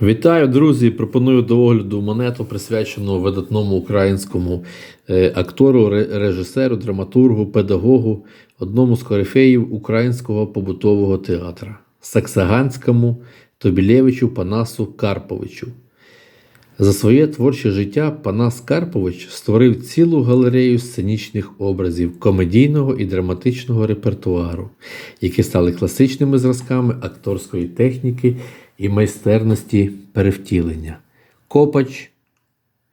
Вітаю, друзі! Пропоную до огляду монету, присвячену видатному українському е, актору, режисеру, драматургу, педагогу, одному з корифеїв українського побутового театра Саксаганському Тобілєвичу Панасу Карповичу. За своє творче життя Панас Карпович створив цілу галерею сценічних образів комедійного і драматичного репертуару, які стали класичними зразками акторської техніки і майстерності перевтілення. Копач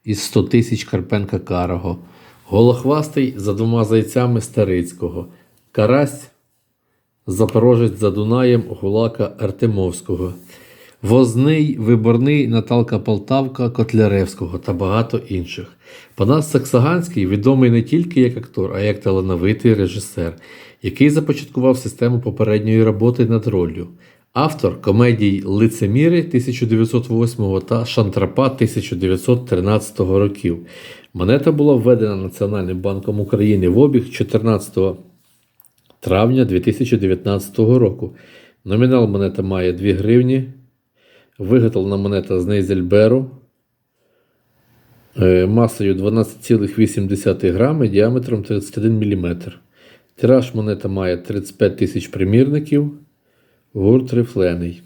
із 100 тисяч Карпенка Карого, Голохвастий за двома зайцями Старицького, Карась Запорожець за Дунаєм Гулака Артемовського, Возний, Виборний Наталка Полтавка Котляревського та багато інших. Панас Саксаганський відомий не тільки як актор, а як талановитий режисер, який започаткував систему попередньої роботи над роллю. Автор комедій Лицеміри 1908 та Шантрапа 1913 років. Монета була введена Національним банком України в обіг 14 травня 2019 року. Номінал монета має 2 гривні. Виготовлена монета з Нейзельберу е, масою 12,8 грами, діаметром 31 мм. Тираж монета має 35 тисяч примірників. Гурт рифлений.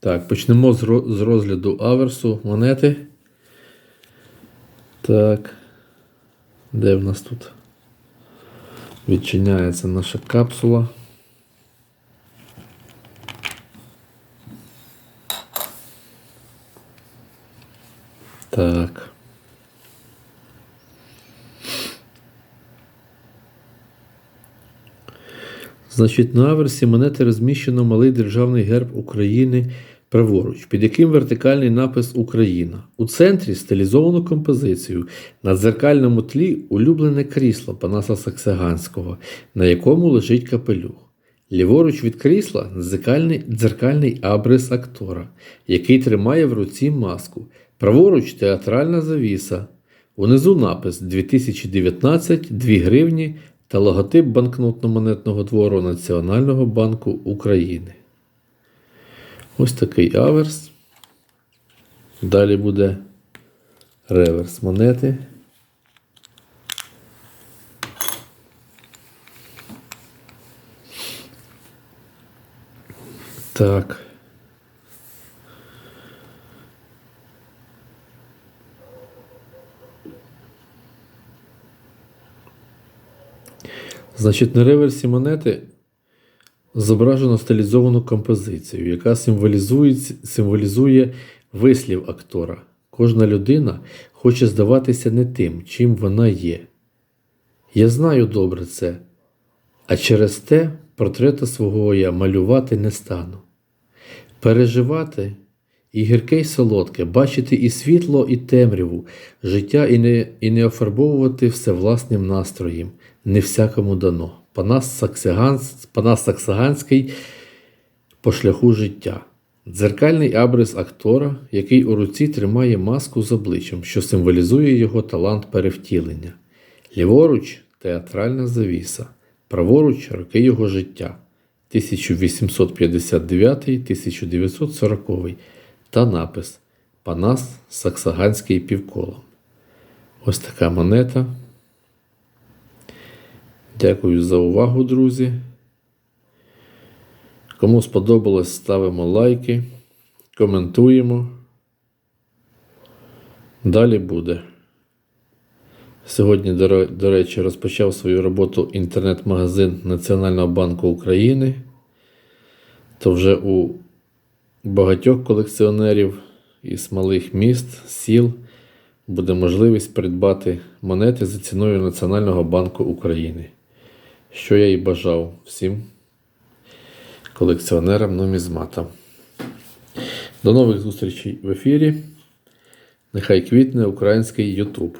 Так, почнемо з розгляду аверсу монети. Так. Де в нас тут? Відчиняється наша капсула. Так. Значить, на аверсі монети розміщено малий державний герб України праворуч, під яким вертикальний напис Україна. У центрі стилізовану композицію. На дзеркальному тлі улюблене крісло Панаса Саксаганського, на якому лежить капелюх. Ліворуч від крісла дзеркальний, дзеркальний абрис актора, який тримає в руці маску. Праворуч театральна завіса. Унизу напис 2019 2 гривні та логотип банкнотно-монетного двору Національного банку України. Ось такий аверс. Далі буде реверс монети. Так. Значить, на реверсі монети зображено стилізовану композицію, яка символізує, символізує вислів актора. Кожна людина хоче здаватися не тим, чим вона є. Я знаю добре це, а через те портрета свого я малювати не стану. Переживати і гірке, й солодке, бачити і світло, і темряву, життя і не, і не офарбовувати все власним настроєм, не всякому дано. Панас, Саксаганс, Панас Саксаганський по шляху життя. Дзеркальний абрис актора, який у руці тримає маску з обличчям, що символізує його талант перевтілення. Ліворуч театральна завіса, праворуч роки його життя 1859-1940 та напис Панас Саксаганський півколом. Ось така монета. Дякую за увагу, друзі. Кому сподобалось, ставимо лайки, коментуємо. Далі буде. Сьогодні, до речі, розпочав свою роботу інтернет-магазин Національного банку України. То вже у багатьох колекціонерів із малих міст, сіл буде можливість придбати монети за ціною Національного банку України. Що я і бажав всім колекціонерам нумізмата. До нових зустрічей в ефірі. Нехай квітне український YouTube.